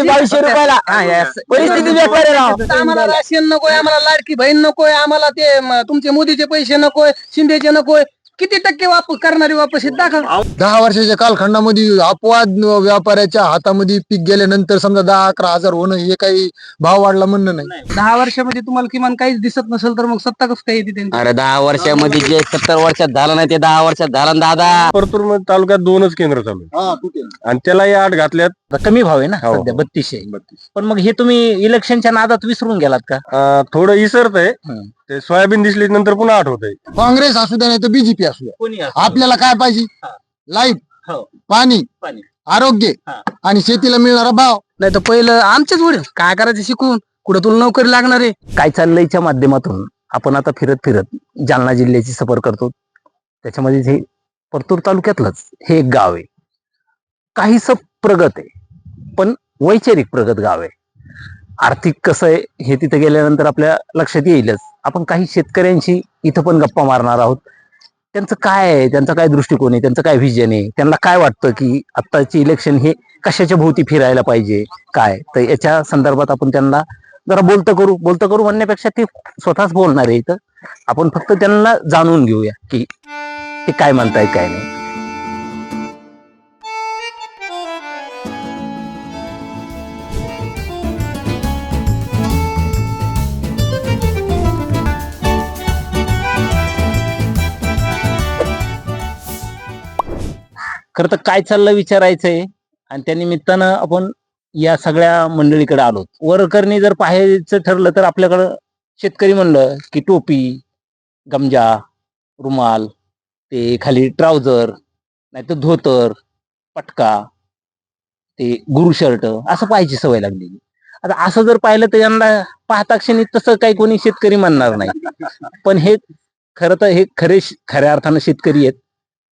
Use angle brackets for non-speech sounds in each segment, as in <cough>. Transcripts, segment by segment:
बावीसशे रुपयाला परिस्थिती बेकार आम्हाला राशन नकोय आम्हाला लाडकी बहीण नकोय आम्हाला ते तुमचे मोदीचे पैसे नकोय शिंदेचे नकोय. किती टक्के वापस करणारी वापस हे दाखल दहा वर्षाच्या कालखंडामध्ये अपवाद व्यापाऱ्याच्या हातामध्ये पीक गेल्यानंतर समजा दहा अकरा हजार होणं हे काही भाव वाढला म्हणणं नाही. दहा वर्षामध्ये तुम्हाला किमान काहीच दिसत नसेल तर मग सत्ता कसं काय येते त्यांची? अरे दहा वर्षामध्ये जे सत्तर वर्षात झालं नाही ते दहा वर्षात झालं ना दादा. परतूरमध्ये तालुक्यात दोनच केंद्र चालू आहे. आणि त्यालाही आठ घातल्यात. कमी भाव आहे ना हो, सध्या हो. बत्तीसशे पण मग हे तुम्ही इलेक्शनच्या नादात विसरून गेलात का? अं, थोडं इसरत आहे हम्म. ते सोयाबीन दिसली नंतर पुन्हा आठवत आहे काँग्रेस असू द्या नाही तर बीजेपी असू द्या. कोणी आपल्याला काय पाहिजे? लाइट हो. पाणी पाणी. आरोग्य हा. आणि शेतीला मिळणारा भाव. नाही तर पहिलं आमचेच वडील. काय करायचं शिकून? कुठं तुला नोकरी लागणार आहे? काय चाललंयच्या माध्यमातून? आपण आता फिरत फिरत जालना जिल्ह्याची सफर करतो. त्याच्यामध्ये हे परतूर तालुक्यातलंच हे एक गाव आहे. काहीस प्रगत आहे पण वैचारिक प्रगत गाव आहे. आर्थिक कसं आहे हे तिथे गेल्यानंतर आपल्या लक्षात येईलच. आपण काही शेतकऱ्यांशी इथं पण गप्पा मारणार आहोत. त्यांचं काय आहे? त्यांचा काय दृष्टिकोन आहे? त्यांचं काय व्हिजन आहे? त्यांना काय वाटतं की आत्ताचे इलेक्शन हे कशाच्या भोवती फिरायला पाहिजे? काय? तर याच्या संदर्भात आपण त्यांना जरा बोलतं करू. बोलतं करू म्हणण्यापेक्षा ते स्वतःच बोलणार आहे इथं. आपण फक्त त्यांना जाणून घेऊया की ते काय म्हणतायत काय नाही. खर तर काय चाललं विचारायचंय आणि त्या निमित्तानं आपण या सगळ्या मंडळीकडे आलो वरकरणी जर पाहायचं ठरलं तर आपल्याकडं शेतकरी म्हणलं की टोपी गमजा रुमाल ते खाली ट्राउझर नाहीतर धोतर पटका ते गुरु शर्ट असं पाहायची सवय लागलेली. आता असं जर पाहिलं तर यांना पाहता क्षणी तसं काही कोणी शेतकरी म्हणणार नाही. पण हे खरं तर हे खरे श- खऱ्या अर्थानं शेतकरी आहेत.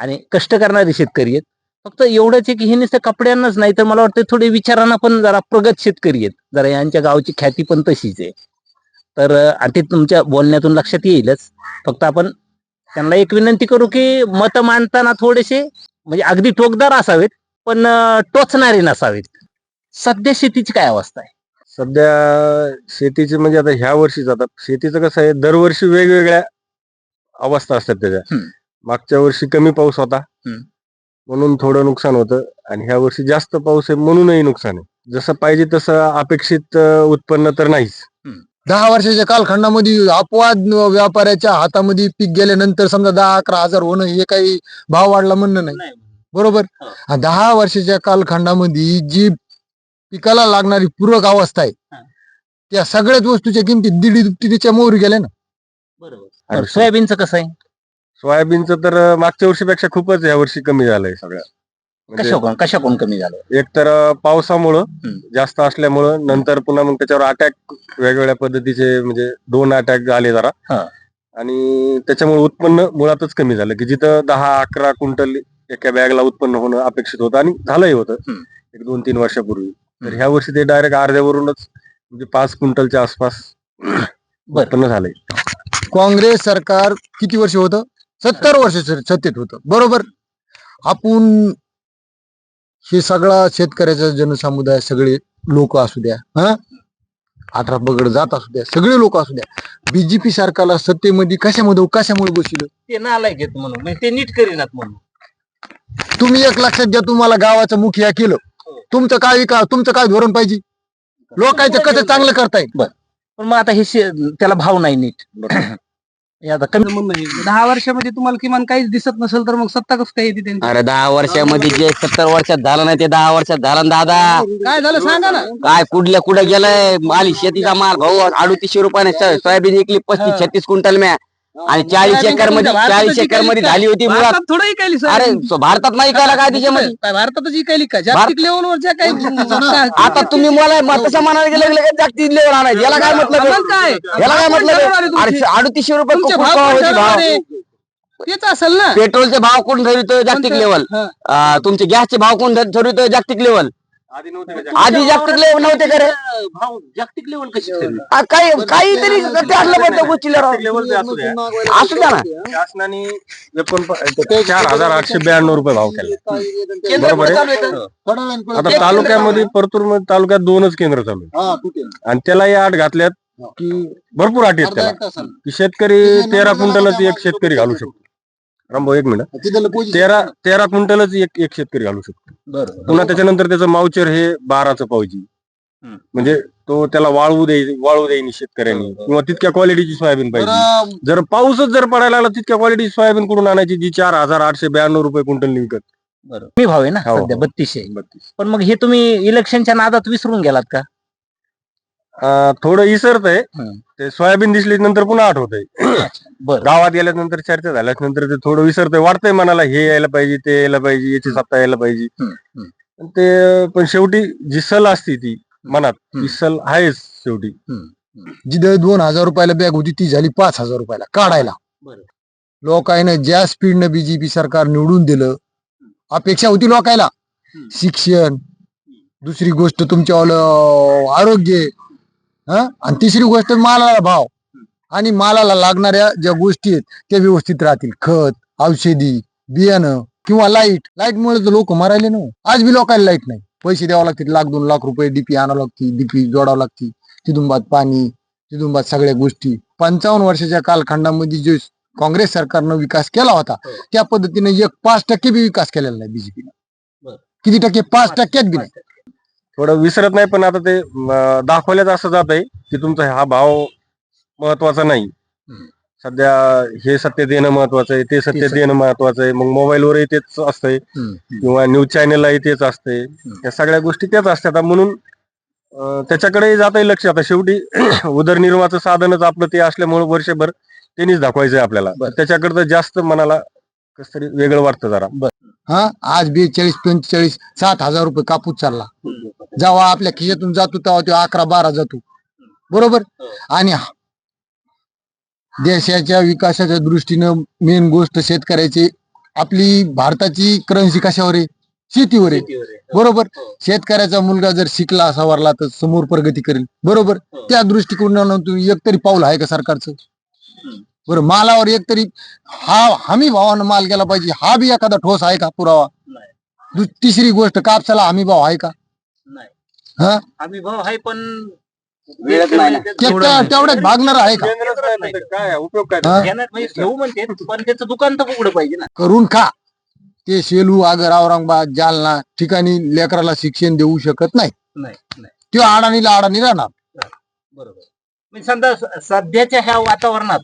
आणि कष्ट करणारे शेतकरी आहेत. फक्त एवढंच आहे की हे नुसतं कपड्यांनाच नाही तर मला वाटतं थोडे विचारांना पण जरा प्रगत शेतकरी आहेत. जरा यांच्या गावची ख्याती पण तशीच आहे. तर आणि ते तुमच्या बोलण्यातून लक्षात येईलच. फक्त आपण त्यांना एक विनंती करू की मत मांडताना थोडेसे म्हणजे अगदी टोकदार असावेत पण टोचणारे नसावेत. सध्या शेतीची काय अवस्था आहे? सध्या शेतीचे म्हणजे आता ह्या वर्षीच आता शेतीचं कसं आहे दरवर्षी वेगवेगळ्या अवस्था असतात त्याच्या. मागच्या वर्षी कमी पाऊस होता. म्हणून थोडं नुकसान होतं. आणि ह्या वर्षी जास्त पाऊस आहे म्हणूनही नुकसान आहे. जसं पाहिजे तसं अपेक्षित उत्पन्न तर नाहीच. दहा वर्षाच्या कालखंडामध्ये अपवाद व्यापाऱ्याच्या हातामध्ये पीक गेल्यानंतर समजा दहा अकरा हजार होणं हे काही भाव वाढला म्हणणं नाही. बरोबर. आणि दहा वर्षाच्या कालखंडामध्ये जी पिकाला लागणारी पूरक अवस्था आहे हा. त्या सगळ्याच वस्तूच्या किमती दीड दुपटीच्या मोहरी गेल्या ना. बरोबर. आणि सोयाबीनचं कसं आहे? सोयाबीनचं तर मागच्या वर्षीपेक्षा खूपच या वर्षी कमी झालंय सगळ्या म्हणजे कशा कोण कशा कोण कमी झालं एक तर पावसामुळं हम्म. जास्त असल्यामुळं नंतर पुन्हा मग त्याच्यावर अटॅक वेगवेगळ्या पद्धतीचे म्हणजे दोन अटॅक आले जरा हा. आणि त्याच्यामुळे उत्पन्न मुळातच कमी झालं की जिथं दहा अकरा क्विंटल एका बॅगला उत्पन्न होणं अपेक्षित होतं आणि झालंही होतं हम्म. एक दोन तीन वर्षापूर्वी तर हम्म. ह्या वर्षी ते डायरेक्ट अर्ध्यावरूनच म्हणजे पाच क्विंटलच्या आसपास. उत्पन्न झालंय काँग्रेस सरकार किती वर्ष होतं सत्तर वर्ष सत्तेत होतं. बरोबर? आपण हे सगळा शेतकऱ्याचा जनसमुदाय सगळे लोक असू द्या हा? अठरा पगड जात असू द्या सगळे लोक असू द्या. बीजेपी सरकारला सत्तेमध्ये कशामध्ये कशामुळे बसलं? ते नालायक आहेत म्हणून म्हणजे ते नीट करीनात म्हणून. तुम्ही एक लक्षात घ्या तुम्हाला गावाचं मुखिया केलं. तुमचं काय विका तुमचं काय धोरण पाहिजे? लोकांचं कसं चांगलं करताय पण मग आता हे शे- त्याला भाव नाही नीट. हे आता कमी दहा वर्षामध्ये तुम्हाला किमान काहीच दिसत नसेल तर मग सत्ता कसं काय येते त्यांची. अरे दहा वर्षामध्ये जे सत्तर वर्षात झालं नाही ते दहा वर्षात झालं ना दादा. काय झालं सांगा ना. काय कुठल्या कुठे गेलंय? माल शेतीचा माल भाऊ अडुतीसशे रुपयाने स- सोयाबीन विकली पस्तीस. छत्तीस क्विंटल म्या. आणि चाळीस एकरमध्ये चाळीस एकरमध्ये झाली होती मुळात. थोडं इकायली अरे सो- भारतात नाही काय काय त्याच्यामध्ये काय भारतातच इकायली का? जागतिक लेवलवर ज्या काही आता <laughs> तुम्ही मला म- तसं म्हणायला गेलं लगेच जागतिक लेवल आणायचं. याला काय मतलब? मग काय? याला काय मतलब अडुतीसशे रुपये भाव? तेच असेल ना. पेट्रोलचे भाव कोण ठरवितोय जागतिक? लेवल हा. तुमचे गॅसचे भाव कोण ठर- ठरवितोय जागतिक लेवल आधी जागतिक लेवल नव्हते करे भाव जागतिक लेवल कशी काही काहीतरी असलं गोष्टीला असू द्या. ना. शासनाने चार हजार आठशे ब्याण्णव रुपये भाव केला. बरोबर आहे. आता तालुक्यामध्ये परतूरमध्ये तालुक्यात दोनच केंद्र चालू आहे. आणि त्यालाही आठ घातल्यात की भरपूर आठ आहेत त्याला. की शेतकरी तेरा क्विंटलच एक शेतकरी घालू शकतो. रामभाऊ एक मिनिट. तेरा तेरा क्विंटलच एक एक शेतकरी घालू शकतो. पुन्हा त्याच्यानंतर त्याचं मावचर हे बाराचं पाहिजे. म्हणजे तो त्याला वाळवू देई वाळू देईन शेतकऱ्यांनी. किंवा तितक्या क्वालिटीची सोयाबीन पाहिजे. जर पाऊसच जर पडायला लागला तितक्या क्वालिटीची सोयाबीन कुठून आणायची जी चार हजार आठशे ब्याण्णव रुपये क्विंटल विकत? बरं. मी भाव आहे ना हो, सध्या हो. बत्तीसशे पण मग हे तुम्ही इलेक्शनच्या नादात विसरून गेलात का? अं, थोडं इसरत आहे. ते सोयाबीन दिसली नंतर पुन्हा आठवत आहे बरं गावात गेल्यानंतर चर्चा झाल्यानंतर ते थोडं विसरतंय वाटतंय मनाला हे यायला पाहिजे ते यायला पाहिजे याची सत्ता यायला पाहिजे. पण ते पण शेवटी जी सल असती ती मनात. ती सल आहेच शेवटी जिथे दोन हजार रुपयाला बॅग होती ती झाली पाच हजार रुपयाला काढायला बरं. लोकांना ज्या स्पीडनं बीजेपी सरकार निवडून दिलं अपेक्षा होती लोकायला. शिक्षण दुसरी गोष्ट तुमच्या आरोग्य? आणि तिसरी गोष्ट मालाला भाव. आणि मालाला लागणाऱ्या ज्या गोष्टी आहेत त्या व्यवस्थित राहतील. खत औषधी बियाणं किंवा लाइट. लाइट मुळे तर लोक मरायले ना आज बी लोकांना लाइट नाही. पैसे द्यावं लागतील. लाख दोन लाख रुपये डीपी आणावं लागती डीपी जोडावं लागती. तिथून बाद पाणी तिथून बाद सगळ्या गोष्टी. पंचावन्न वर्षाच्या कालखंडामध्ये जो काँग्रेस सरकारनं विकास केला होता त्या पद्धतीने एक पाच टक्के बी विकास केलेला नाही बीजेपीनं. किती टक्के? पाच टक्क्यात बी नाही. थोडं विसरत नाही पण आता ते अं, दाखवल्याच असं जात आहे की तुमचा हा भाव महत्त्वाचा नाही. हम्म. सध्या हे सत्य देणं महत्वाचं आहे ते सत्य सत्य. देणं महत्वाचं आहे मग मोबाईलवरही तेच असतंय. किंवा न्यूज चॅनललाही तेच असते या सगळ्या गोष्टी त्याच असतात. म्हणून अं, त्याच्याकडेही जात आहे लक्ष. आता शेवटी <clears throat> उदरनिर्वाहाचं साधनच आपलं ते असल्यामुळे वर्षभर त्यांनीच दाखवायचंय आपल्याला. बरं. त्याच्याकडे जास्त मनाला कस तरी वेगळं वाटतं जरा. हा? आज बेचाळीस पंचेचाळीस सात हजार रुपये कापूस चालला. जेव्हा आपल्या खिशातून जातो तेव्हा तो अकरा बारा जातो. बरोबर? आणि हा- देशाच्या विकासाच्या दृष्टीनं मेन गोष्ट शेतकऱ्याची आपली भारताची करन्सी कशावर आहे? शेतीवर आहे. बरोबर? शेतकऱ्याचा मुलगा जर शिकला सवारला तर समोर प्रगती करेल. बरोबर? त्या दृष्टिकोनानं तुम्ही एकतरी पाऊल आहे का सरकारचं? बरं मालावर एकतरी हा हमी भावानं माल गेला पाहिजे हा बी एखादा ठोस आहे का पुरावा? दु- तिसरी गोष्ट कापसाला हमी भाव आहे का? हा? आम्ही भाव आहे पण वेळच नाही ना. त्या- तेवढ्यात भागणार आहे का? काय उपयोग काय? हा? घेणार म्हणजे घेऊ म्हणते पण त्याचं दुकान तर उघडं पाहिजे ना. करून खा. ते सेलू आगर औरंगाबाद जालना ठिकाणी लेकराला शिक्षण देऊ शकत नाही. नाही नाही. तो अडाणीला अडाणी राहणार. बरोबर. म्हणजे समजा स- सध्याच्या ह्या वातावरणात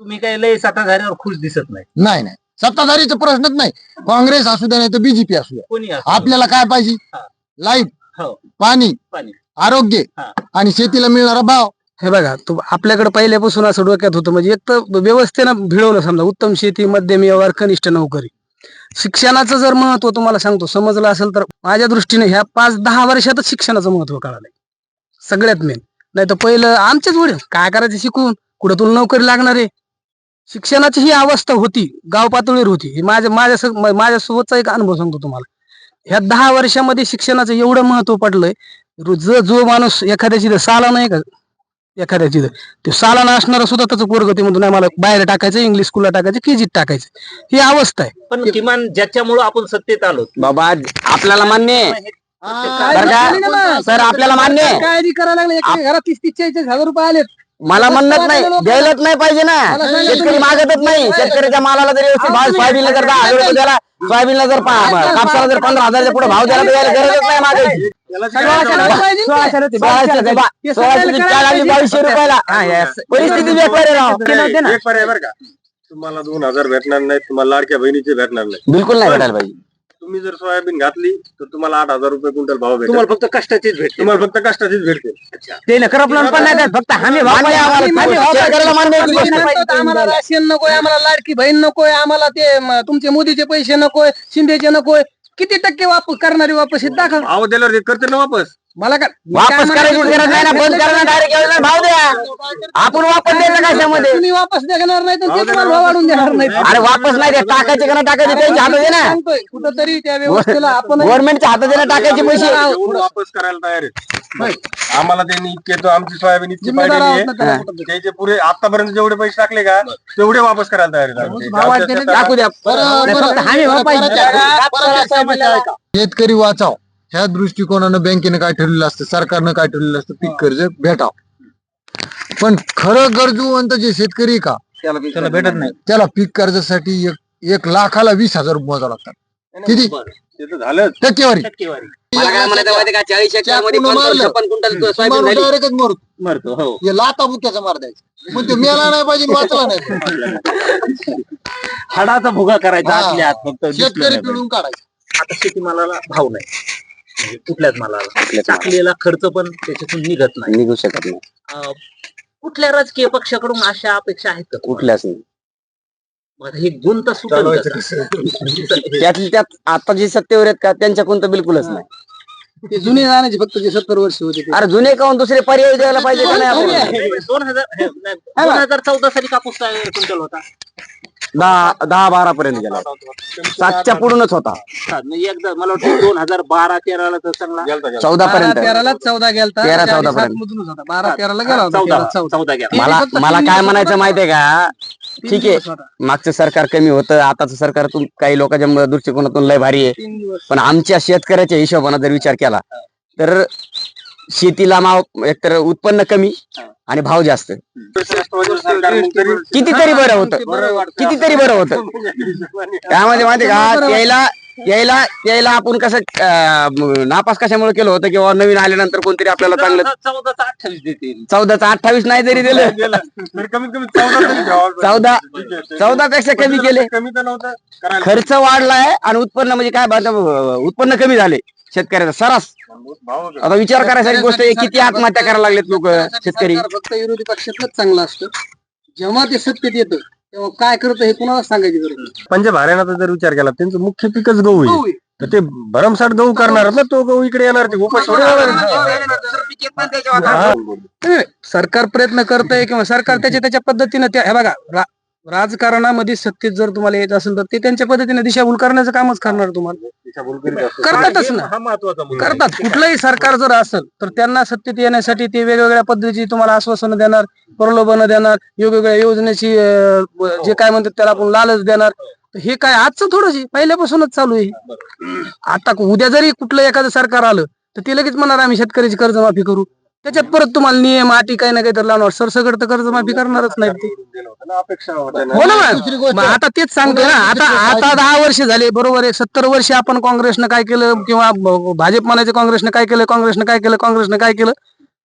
तुम्ही काय लय सत्ताधाऱ्यावर खुश दिसत नाही. नाही नाही. सत्ताधारीचा प्रश्नच नाही. काँग्रेस असू द्या नाही तर बीजेपी असू द्या कोणी असो. आपल्याला काय पाहिजे? हा. लाइट हो. पाणी पाणी. आरोग्य हा. आणि शेतीला मिळणारा भाव. हे बघा तो आपल्याकडे पहिल्यापासून असं डोक्यात होतं म्हणजे एक तर व्यवस्थेनं भिडवलं समजा उत्तम शेती मध्यम व्यवहार कनिष्ठ नोकरी. शिक्षणाचं जर महत्त्व तुम्हाला सांगतो समजलं असेल तर माझ्या दृष्टीने ह्या पाच दहा वर्षातच शिक्षणाचं महत्त्व कळालंय सगळ्यात मेन नाही तर पहिलं आमच्याच वडील काय करायचं शिकून? कुठं तुला नोकरी लागणार आहे? शिक्षणाची ही अवस्था होती गाव पातळीवर होती. ही माझ्या माझ्या माझ्यासोबतचा एक अनुभव सांगतो तुम्हाला. ह्या दहा वर्षामध्ये शिक्षणाचं एवढं महत्त्व पडलंय जो जो माणूस एखाद्याची साला नाही का? एखाद्याची तो सालाना असणारा सुद्धा त्याचं पोरग ते म्हणतो नाही मला बाहेर टाकायचं इंग्लिश स्कूलला टाकायचं केजीत टाकायचं ही अवस्था आहे. पण किमान ज्याच्यामुळं आपण सत्तेत आलो. बाबा आपल्याला मान्य आहे. सर आपल्याला मान्य आहे. करायला लागले. एका घरात तीस तीस चाळीस हजार रुपये आलेत. मला म्हणत नाही द्यायलाच नाही पाहिजे ना. शेतकरी. मागतच नाही. शेतकरीच्या मालाला जर व्यवस्थित भाव सोयाबीनला जर दहा हजार रुपये द्याला सोयाबीनला जर पा- कापसाला जर पंधरा हजारच्या पुढे भाव द्यायला तर यायला गरजच नाही मागायची सोळाशे ते? बा- सोळाशे ते चार आली. बावीसशे रुपयाला परिस्थिती बेकार आहे राव. एक पर्याय बरं का. तुम्हाला दोन हजार भेटणार नाही तुम्हाला लाडक्या बहिणीचे भेटणार नाही. बिलकुल नाही भेटायला पाहिजे. तुम्ही जर सोयाबीन घातली तर तुम्हाला आठ हजार रुपये क्विंटल भाव भेटेल. तुम्हाला फक्त कष्टाचीच भेटते तुम्हाला फक्त कष्टाचीच भेटते ते ना करपलन पण नाही देत, फक्त हमी भाव आम्हाला. शेतकऱ्याला मान्य आहे ती आम्ही गोष्ट. म्हणतो आम्हाला राशन नकोय आम्हाला लाडकी बहीण नकोय आम्हाला ते म, तुमचे मोदीचे पैसे नकोय शिंदेचे नकोय किती टक्के वापस करणारी वापस हे दाखव. भाव दिल्यावर ते करते ना वापस? मला काय मी काय वापस करायची म्हणायचं- गरज नाही ना बंद करा डायरेक्ट भाव द्या. आपण वापस द्यायचं कशामध्ये? तुम्ही वापस देणार नाही तर ते तुम्हाला भाव वाढून देणार नाही. अरे वापस नाही द्या टाकायचे का नाही टाकायचे? त्यांच्या हातात आहे ना. सांगतोय कुठंतरी त्या व्यवस्थेला आपण गव्हर्नमेंटच्या हातात आहे ना टाकायचे पैसे. वापस करायला तयार आहे. आम्हाला त्यांनी इतके तो आमची सोयाबीन इतकी जिम्मेदार पाहिलेली आहोत ना त्याला आहे कुठंतरी. त्याचे पुरे आतापर्यंत जेवढे पैसे टाकले का तेवढे वापस करायला तयार आहेत आम्ही. भाव वाढते ना, गावच्या टाकू द्या. बरं, नाही, बरं, फक्त हमी भाव पाहिजे. शेतकरी वाचाव. ह्या दृष्टिकोनानं बँकेने काय ठरलेलं असतं सरकारनं काय ठरलेलं असतं पीक कर्ज भेटाव. पण खरं गरजूवंत जे शेतकरी आहे का त्याला भेटत नाही. त्याला पीक कर्जासाठी एक एक लाखाला वीस हजार रुपये मोजावं लागतात. किती? ते तर झालंच. टक्केवारी. मला काय म्हणायचं माहिती का? चाळीस एकरमध्ये चाकूनं मारलं. छप्पन क्विंटल सोयाबीन माणूस झाली. डायरेक्टच मरतो मरतो हो. हे लाता बुक्याचा मार द्यायचा पण ते मेला नाही पाहिजे वाचला नाही. <laughs> हाडाचा भुगा करायचा हा. आपल्या हात फक्त दिसलं शेतकरी नाही पाहिजे. पिळून काढायचा. आता शेतीमालाला भाव नाही. म्हणजे कुठल्याच मालाला. टाकलेला खर्च पण त्याच्यातून निघत नाही. निघू शकत नाही. अं, कुठल्या राजकीय पक्षाकडून अशा अपेक्षा आहेत का कुठल्याच नाही. हे गुण तर सुटेल कसं? त्यातली त्यात आता जे सत्तेवर आहेत का त्यांच्याकडून तर बिलकुलच नाही. ते जुने जाण्याचे फक्त जे सत्तर वर्ष होते ते. अरे जुने काहून दुसरे पर्याय द्यायला पाहिजे का नाही आपण दोन हजार हे, नाही, दोन हजार चौदा साली कापूस क्विंटल होता. दहा दहा बारा पर्यंत गेला. सातच्या पुढूनच होता. हा, नाही, एकदा मला वाटतं दोन हजार बारा तेराला तर चांगला. चौदा बारा पर्यंत. तेराला चौदा गेलता. तेरा, चौदा सात पर्यंत. मधूनच होता. बारा तेराला गेला होता चौदा तेरा, चौदा. चौदा घ्या मला मला काय म्हणायचं होता. माहितीये का? ठीक आहे. मागचं सरकार कमी होतं आताचं सरकार काही लोकांच्या दृष्टिकोनातून लय भारी आहे. तीन दिवस. पण आमच्या शेतकऱ्याच्या हिशोबाने जर विचार केला तर शेतीला माव एकतर उत्पन्न कमी आणि भाव जास्त. कितीतरी बरं होतं. कितीतरी बरं होतं. त्यामध्ये माहिती का? त्याला त्याला त्याला आपण कसं अं, नापास कशामुळे केलं होतं किंवा नवीन आल्यानंतर कोणतरी आपल्याला चांगलं चौदाचा अठ्ठावीस देतील. चौदाचा अठ्ठावीस नाही जरी दिलं. तरी कमीत कमी <laughs> चौदा तरी घ्यावा. चौदा पेक्षा कमी केले. कमी तर नव्हतं करायला खर्च वाढलाय आणि उत्पन्न म्हणजे काय बात- उत्पन्न कमी झाले शेतकऱ्याचा. सरास. भाव आता विचार करायची गोष्ट आहे किती आत्महत्या करायला लागलेत लोक शेतकरी? सरकार फक्त विरोधी पक्षातलंच चांगलं असतं. जेव्हा ते सत्तेत येतं तेव्हा काय करतं हे कुणाला सांगायची गरज नाही. पंजाब हरियाणाचा जर विचार केला त्यांचं मुख्य पिकच गहू आहे हो, आहे. तर ते भरमसाठ गहू करणार ना तो गहू इकडे येणार ते उपास थोडी होणार आहे. हा. नाही, सरकार प्रयत्न करतंय किंवा सरकार त्याच्या त्याच्या पद्धतीनं त्या हे बघा रा- राजकारणामध्ये सत्तेत जर तुम्हाला येत असेल तर ते त्यांच्या पद्धतीने दिशाभूल करण्याचं कामच करणार तुम्हाला. करतातच ना. हा. करतात. कुठलंही सरकार जर असेल तर त्यांना सत्तेत येण्यासाठी ते वेगवेगळ्या पद्धतीची तुम्हाला आश्वासनं देणार प्रलोभनं देणार वेगवेगळ्या योजनेची अं, जे काय म्हणतात त्याला आपण लालच देणार. तर हे काय आजचं आहे, पहिल्यापासूनच चालू आहे. आता उद्या जरी कुठलं एखादं सरकार आलं तर ते लगेच म्हणणार आम्ही शेतकऱ्याची कर्जमाफी करू. त्याच्यात परत तुम्हाला नियम अटी काही ना काही तर लावणार. सरसगड तर कर्जमाफी करणारच नाही. ते अपेक्षा. हो ना मग मग आता तेच सांगतोय ना. आता आता दहा वर्ष झाले बरोबर आहे सत्तर वर्ष आपण काँग्रेसनं काय केलं किंवा भाजप म्हणायचं काँग्रेसनं काय केलं काँग्रेसनं काय केलं काँग्रेसनं काय केलं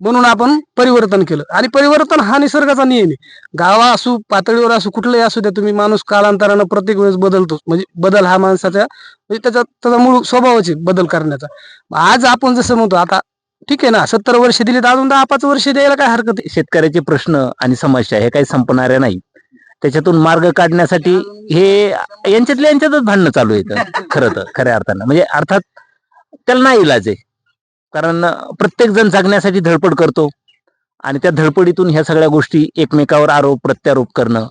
म्हणून आपण परिवर्तन केलं. आणि परिवर्तन हा निसर्गाचा नियम आहे. गावा असू पातळीवर असू कुठलंही असू द्या तुम्ही माणूस कालांतरानं प्रत्येक वेळेस बदलतो. म्हणजे बदल हा माणसाच्या म्हणजे त्याचा त्याचा मूळ स्वभावच आहे बदल करण्याचा. आज आपण जसं म्हणतो आता ठीक आहे ना सत्तर वर्ष दिली तर अजून दहा पाच वर्ष द्यायला काय हरकत आहे? शेतकऱ्याचे प्रश्न आणि समस्या हे काही संपणाऱ्या नाही. त्याच्यातून मार्ग काढण्यासाठी हे यांच्यातल्या यांच्यातच भांडणं चालू येतं खरं तर खऱ्या अर्थानं. म्हणजे अर्थात त्याला नाही इलाज आहे. कारण प्रत्येक जण जगण्यासाठी धडपड करतो आणि त्या धडपडीतून ह्या सगळ्या गोष्टी एकमेकावर आरोप प्रत्यारोप करणं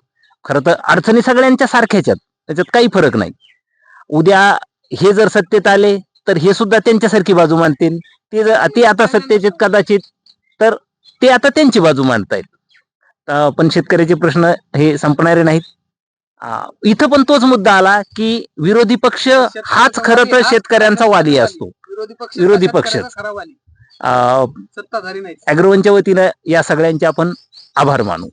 खरं तर अडचणी सगळ्यांच्या सारख्याच्यात त्याच्यात काही फरक नाही. उद्या हे जर सत्तेत आले तर हे सुद्धा त्यांच्यासारखी बाजू मानतील ते जर ते आता आहेत कदाचित तर ते आता त्यांची बाजू मांडतायत. पण शेतकऱ्याचे प्रश्न हे संपणारे नाहीत. इथं पण तोच मुद्दा आला की विरोधी पक्ष हाच खरं तर शेतकऱ्यांचा वादी असतो. विरोधी पक्ष अॅग्रोवनच्या वतीनं या सगळ्यांचे आपण आभार मानू.